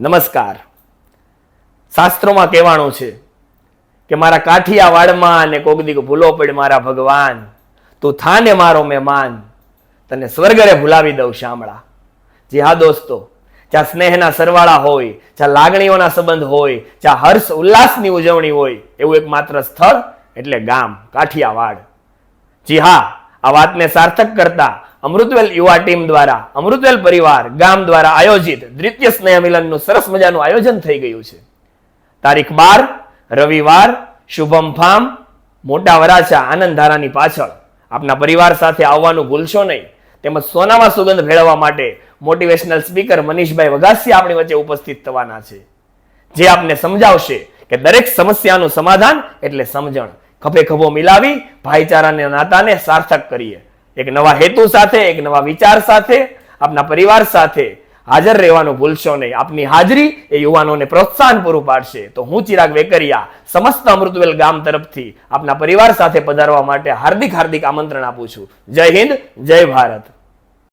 નમસ્કાર. શાસ્ત્રોમાં કહેવાનું છે કે મારા કાઠિયાવાડમાં અને કોક દીક ભૂલો પડ મારા ભગવાન. તું થાને મારો મહેમાન. તને સ્વર્ગરે ભૂલાવી દઉં શામળા. જી હા દોસ્તો, જ્યાં સ્નેહના સરવાળા હોય, જ્યાં લાગણીઓના સંબંધ હોય, જ્યાં હર્ષ ઉલ્લાસની ઉજવણી હોય, એવું એક માત્ર સ્થળ એટલે ગામ, કાઠિયાવાડ. જી હા, આ વાતને સાર્થક કરતા અમૃતવેલ યુવા ટીમ દ્વારા, અમૃતવેલ પરિવાર, ગામ દ્વારા આયોજિત દ્વિતીય સ્નેહ મિલનનું સરસ મજાનું આયોજન થઈ ગયું છે. તારીખ બાર, રવિવાર, શુભમ ફાર્મ મોટા વરાછા, આનંદ ધારાની પાછળ. આપના પરિવાર સાથે આવવાનું ભૂલશો નહીં. તેમજ સોનામાં સુગંધ ભેળવવા માટે મોટિવેશનલ સ્પીકર મનીષભાઈ વઘાસિયા આપણી વચ્ચે ઉપસ્થિત થવાના છે. જે આપને સમજાવશે કે દરેક સમસ્યાનું સમાધાન એટલે સમજણ. ખભે ખભો મિલાવી, ભાઈચારાને નાતાને સાર્થક કરીએ. એક નવા હેતુ સાથે, એક નવા વિચાર સાથે, આપના પરિવાર સાથે હાજર રહેવાનું ભૂલશો નહીં. આપની હાજરી એ યુવાનોને પ્રોત્સાહન પૂરું પાડશે. તો હું ચિરાગ વેકરિયા સમસ્ત અમૃતવેલ ગામ તરફથી આપના પરિવાર સાથે પધારવા માટે હાર્દિક હાર્દિક આમંત્રણ આપું છું. જય હિન્દ, જય ભારત.